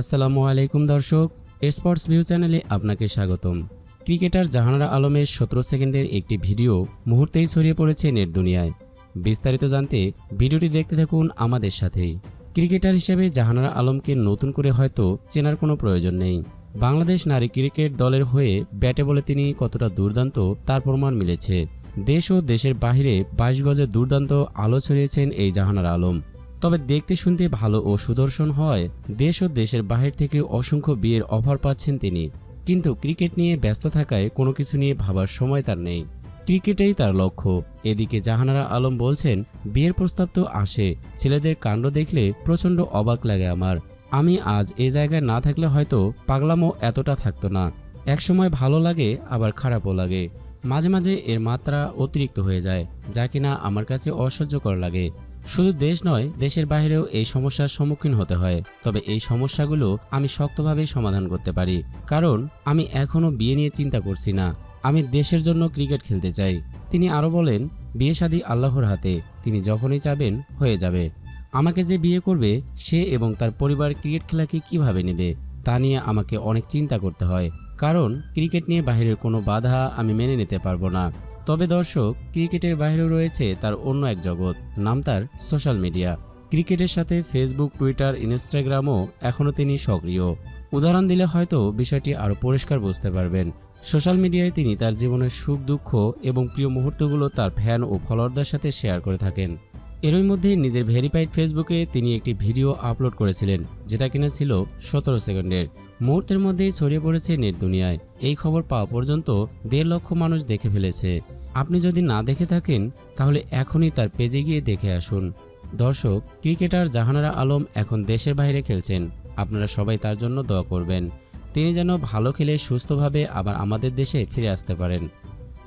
আসসালামু আলাইকুম দর্শক স্পোর্টস ভিউ চ্যানেলে আপনাকে স্বাগতম। ক্রিকেটার জাহানারা আলমের সতেরো সেকেন্ডের একটি ভিডিও মুহূর্তেই ছড়িয়ে পড়েছে নেট দুনিয়ায়। বিস্তারিত জানতে ভিডিওটি দেখতে থাকুন আমাদের সাথেই। ক্রিকেটার হিসেবে জাহানারা আলমকে নতুন করে হয়তো চেনার কোনো প্রয়োজন নেই। বাংলাদেশ নারী ক্রিকেট দলের হয়ে ব্যাটে বলে তিনি কতটা দুর্দান্ত তার প্রমাণ মিলেছে। দেশ ও দেশের বাহিরে বাইশ গজে দুর্দান্ত আলো ছড়িয়েছেন এই জাহানারা আলম। তবে দেখতে শুনতে ভালো ও সুদর্শন হয়। দেশ ও দেশের বাহির থেকে অসংখ্য বিয়ের অফার পাচ্ছেন তিনি। কিন্তু ক্রিকেট নিয়ে ব্যস্ত থাকায় কোনো কিছু নিয়ে ভাবার সময় তার নেই। ক্রিকেটেই তার লক্ষ্য। এদিকে জাহানারা আলম বলছেন, বিয়ের প্রস্তাব তো আসে, ছেলেদের কাণ্ড দেখলে প্রচণ্ড অবাক লাগে আমার। আমি আজ এ জায়গায় না থাকলে হয়তো পাগলামও এতটা থাকতো না। একসময় ভালো লাগে, আবার খারাপও লাগে। মাঝে মাঝে এর মাত্রা অতিরিক্ত হয়ে যায়। যা কিনা আমার কাছে অসহ্যকর লাগে। শুধু দেশ নয়, দেশের বাইরেও এই সমস্যার সম্মুখীন হতে হয়। তবে এই সমস্যাগুলো আমি শক্তভাবে সমাধান করতে পারি। কারণ, আমি এখনও বিয়ে নিয়ে চিন্তা করছি না। আমি দেশের জন্য ক্রিকেট খেলতে চাই। তিনি আরও বলেন, বিয়ে শাদী আল্লাহর হাতে। তিনি যখনই চাবেন, হয়ে যাবে। আমাকে যে বিয়ে করবে, সে এবং তার পরিবার ক্রিকেট খেলাকে কীভাবে নেবে, তা নিয়ে আমাকে অনেক চিন্তা করতে হয়। কারণ, ক্রিকেট নিয়ে বাইরের কোনো বাধা আমি মেনে নিতে পারব না। তবে দর্শক, ক্রিকেটের বাইরেও রয়েছে তার অন্য এক জগৎ, নাম তার সোশ্যাল মিডিয়া। ক্রিকেটের সাথে ফেসবুক, টুইটার, ইনস্টাগ্রামও এখনও তিনি সক্রিয়। উদাহরণ দিলে হয়তো বিষয়টি আরও পরিষ্কার বুঝতে পারবেন। সোশ্যাল মিডিয়ায় তিনি তার জীবনের সুখ, দুঃখ এবং প্রিয় মুহূর্তগুলো তার ফ্যান ও ফলোয়ারদের সাথে শেয়ার করে থাকেন। এরই মধ্যে নিজের ভেরিফাইড ফেসবুকে তিনি একটি ভিডিও আপলোড করেছিলেন, যেটা কিনা ছিল সতেরো সেকেন্ডের। মুহূর্তের মধ্যেই ছড়িয়ে পড়েছে নেট দুনিয়ায়। এই খবর পাওয়া পর্যন্ত দেড় লক্ষ মানুষ দেখে ফেলেছে। আপনি যদি না দেখে থাকেন, তাহলে এখনই তার পেজে গিয়ে দেখে আসুন। দর্শক, ক্রিকেটার জাহানারা আলম এখন দেশের বাইরে খেলছেন। আপনারা সবাই তার জন্য দোয়া করবেন। তিনি যেন ভালো খেলে সুস্থভাবে আবার আমাদের দেশে ফিরে আসতে পারেন।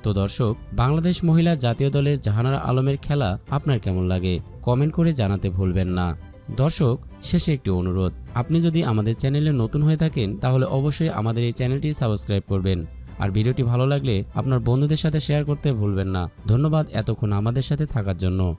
তো দর্শক, বাংলাদেশ মহিলা জাতীয় দলের জাহানারা আলমের খেলা আপনার কেমন লাগে? কমেন্ট করে জানাতে ভুলবেন না। দর্শক, শেষে একটি অনুরোধ। আপনি যদি আমাদের চ্যানেলে নতুন হয়ে থাকেন, তাহলে অবশ্যই আমাদের এই চ্যানেলটি সাবস্ক্রাইব করবেন। আর ভিডিওটি ভালো লাগলে আপনার বন্ধুদের সাথে শেয়ার করতে ভুলবেন না। ধন্যবাদ এতক্ষণ আমাদের সাথে থাকার জন্য।